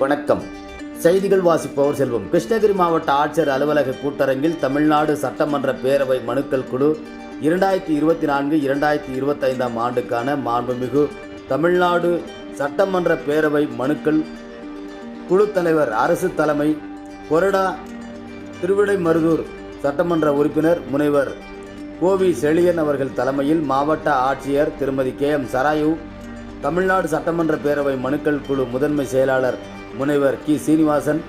வணக்கம். செய்திகள் வாசிப்பவர் செல்வம். கிருஷ்ணகிரி மாவட்ட ஆட்சியர் அலுவலக கூட்டரங்கில் தமிழ்நாடு சட்டமன்ற பேரவை மனுக்கள் குழு இரண்டாயிரத்தி இருபத்தி நான்கு இரண்டாயிரத்தி இருபத்தைந்தாம் ஆண்டுக்கான மாண்புமிகு தமிழ்நாடு சட்டமன்ற பேரவை மனுக்கள் குழு தலைவர் அரசு தலைமை கொரடா திருவிடைமருதூர் சட்டமன்ற உறுப்பினர் முனைவர் கோவி செழியன் அவர்கள் தலைமையில் மாவட்ட ஆட்சியர் திருமதி கே எம் சராயு தமிழ்நாடு சட்டமன்ற பேரவை மனுக்கள் குழு முதன்மை செயலாளர் முனைவர் கி. சீனிவாசன்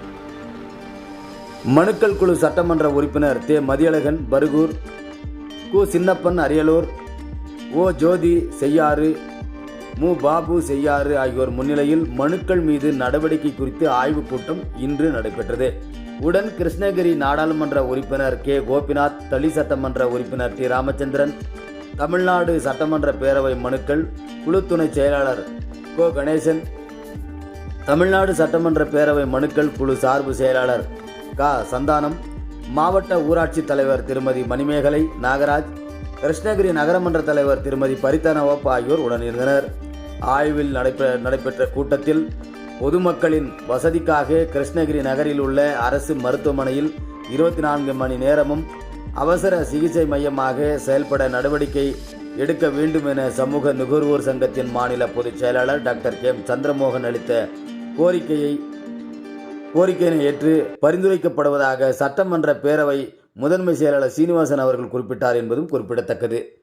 மனுக்கள் குழு சட்டமன்ற உறுப்பினர் தே. மதியழகன் பருகூர் கு. சின்னப்பன் அரியலூர் ஓ. ஜோதி செய்யாறு மு. பாபு செய்யாறு ஆகியோர் முன்னிலையில் மனுக்கள் மீது நடவடிக்கை குறித்து ஆய்வுக் கூட்டம் இன்று நடைபெற்றது. உடன் கிருஷ்ணகிரி நாடாளுமன்ற உறுப்பினர் கே. கோபிநாத் தளி சட்டமன்ற உறுப்பினர் டி. ராமச்சந்திரன் தமிழ்நாடு சட்டமன்ற பேரவை மனுக்கள் குழு துணை செயலாளர் கோ. கணேசன் தமிழ்நாடு சட்டமன்ற பேரவை மனுக்கள் குழு சார்பு செயலாளர் க. சந்தானம் மாவட்ட ஊராட்சி தலைவர் திருமதி மணிமேகலை நாகராஜ் கிருஷ்ணகிரி நகரமன்ற தலைவர் திருமதி பரித்தனவப் ஆகியோர் உடனிருந்தனர். ஆய்வில் நடைபெ நடைபெற்ற கூட்டத்தில் பொதுமக்களின் வசதிக்காக கிருஷ்ணகிரி நகரில் உள்ள அரசு மருத்துவமனையில் இருபத்தி நான்கு மணி நேரமும் அவசர சிகிச்சை மையமாக செயல்பட நடவடிக்கை எடுக்க வேண்டும் என சமூக நுகர்வோர் சங்கத்தின் மாநில பொதுச் செயலாளர் டாக்டர் கே. எம். சந்திரமோகன் அளித்த கோரிக்கையை கோரிக்கையினை ஏற்று பரிந்துரைக்கப்படுவதாக சட்டமன்ற பேரவை முதன்மை செயலாளர் சீனிவாசன் அவர்கள் குறிப்பிட்டார் என்பதும் குறிப்பிடத்தக்கது.